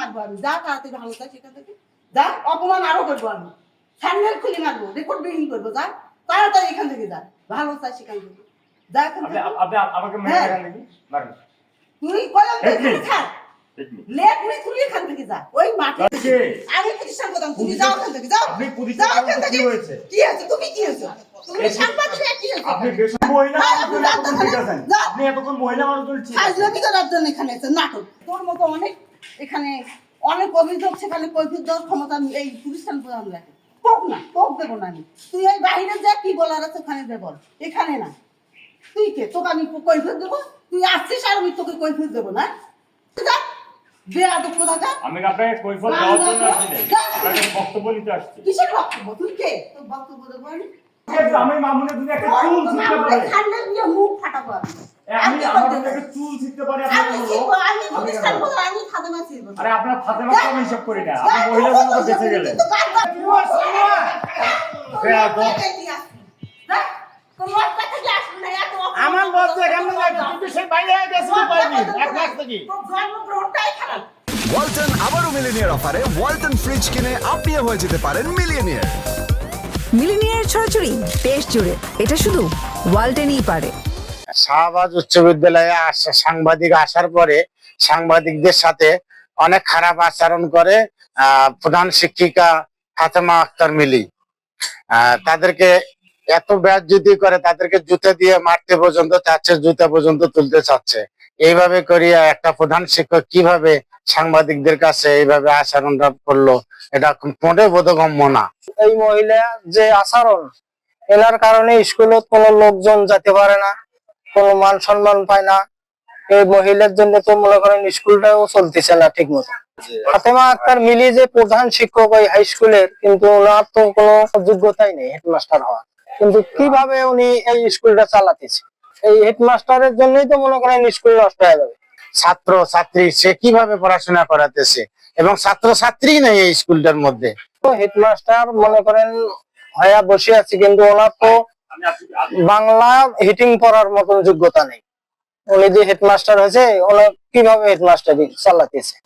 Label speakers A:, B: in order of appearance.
A: মারবো আমি যা তাড়াতাড়ি ভালো চাই সেখান থেকে যা অপমান আরও করব আমি স্যান্ডেল খুলে মারবো রেকর্ড বিহীন করব যা তাড়াতাড়ি এখান থেকে যা ভালো চাই সেখান থেকে যা এখান হ্যাঁ।
B: দেখান দেখি মারুন
A: তুই কলম
B: এক
A: তুই
B: মিনিট।
A: ছাড়
B: এক মিনিট।
A: লেট মি তুই এখান থেকে যা ওই মাঠে আমি প্রতিষ্ঠান করতাম তুমি যাও এখান থেকে যাও
B: আপনি প্রতিষ্ঠান করতে কি হয়েছে?
A: কি আছে তুমি কি হয়েছে তুমি সাংবাদিক কি হয়েছে
B: আপনি বেশ মহিলা মানুষ বলে
A: যাও
B: এতক্ষণ
A: তাহলে।
B: ঠিক আছেন।
A: যাও।
B: আপনি এতক্ষণ মহিলা মানুষ বলে ঠিক আছেন।
A: ফাজলামি এখানে নাটক তোর মতো অনেক এখানে অনেক অভিযোগ সেখানে কৈফিয়ত দেওয়ার ক্ষমতা এই প্রতিষ্ঠান প্রধান লাগে তোক না তোক দেবো না আমি। তুই এই বাইরে যা কি বলার আছে ওখানে দে বল। এখানে না। তুই কে? তোকে আমি কৈফিয়ত দেবো। তুই আসছিস আর আমি তোকে কৈফিয়ত দেবো না। যা। বেয়াদব কোথাকার।
B: আমি আপনাকে কৈফত দেওয়ার জন্য আসছি আপনাকে বক্তব্য নিতে আসছি।
A: কিসের বক্তব্য? তুই কে? তোর বক্তব্য দেবো আমি।
B: আমি মামুনের দিকে একটা চুল ছিঁড়তে পারি।
A: খান্ডে দিয়ে মুখ ফাটাবো আমি।
B: আমি
A: আমি
B: আমার
A: বলতে
B: দিকে
A: পারি।
B: একটা চুল ছিঁড়তে পারি
A: আমি
B: আপনি
A: কি
B: বলব।
A: আমি
B: আমি
A: প্রতিষ্ঠান প্রধান আমি খাদেমা ছিল
B: আরে আপনার আমি হিসাব করি না। আপনি মহিলা বেঁচে গেলেন।
C: আমার বলছে কেমন লাগে তুই তো সেই বাইরে এক মাস থেকে।
D: ওয়ালটন আবারও মিলিনিয়ার অফারে ওয়ালটন ফ্রিজ কিনে আপনিও হয়ে যেতে পারেন মিলিয়নিয়ার
E: মিলিনিয়ার ছড়াছড়ি দেশ জুড়ে। এটা শুধু ওয়ালটেনই পারে।
C: শাহবাজ উচ্চ বিদ্যালয়ে আসা সাংবাদিক আসার পরে সাংবাদিকদের সাথে অনেক খারাপ আচরণ করে প্রধান শিক্ষিকা ফাতেমা আক্তার মিলি। তাদেরকে এত ব্যাজ্যুতি করে তাদেরকে জুতে দিয়ে মারতে পর্যন্ত চাচ্ছে জুতা পর্যন্ত তুলতে চাচ্ছে। এইভাবে করিয়া একটা প্রধান শিক্ষক কীভাবে সাংবাদিকদের কাছে এইভাবে আচরণটা করল, এটা মোটে বোধগম্য না।
F: এই মহিলা যে আচরণ, এনার কারণে স্কুলত কোনো লোকজন যেতে পারে না, কোনো মান সম্মান পায় না এই মহিলার জন্য তো মনে করেন স্কুলটাও চলতেছে না ঠিক মতো ফাতেমা আক্তার মিলি যে প্রধান শিক্ষক ওই হাই স্কুলের কিন্তু ওনার তো কোনো যোগ্যতাই নেই হেডমাস্টার হওয়ার। কিন্তু কীভাবে উনি এই স্কুলটা চালাতেছে? এই হেডমাস্টারের জন্যই তো মনে করেন স্কুল নষ্ট হয়ে যাবে।
C: ছাত্র ছাত্রী সে কীভাবে পড়াশোনা করাতেছে? এবং ছাত্র ছাত্রী নেই এই স্কুলটার মধ্যে।
F: তো হেডমাস্টার মনে করেন হয়া বসে আছে কিন্তু ওনার তো বাংলা হিটিং পড়ার মতন যোগ্যতা নেই। উনি যে হেডমাস্টার হয়েছে ওনার কীভাবে হেডমাস্টার চালাতেছে?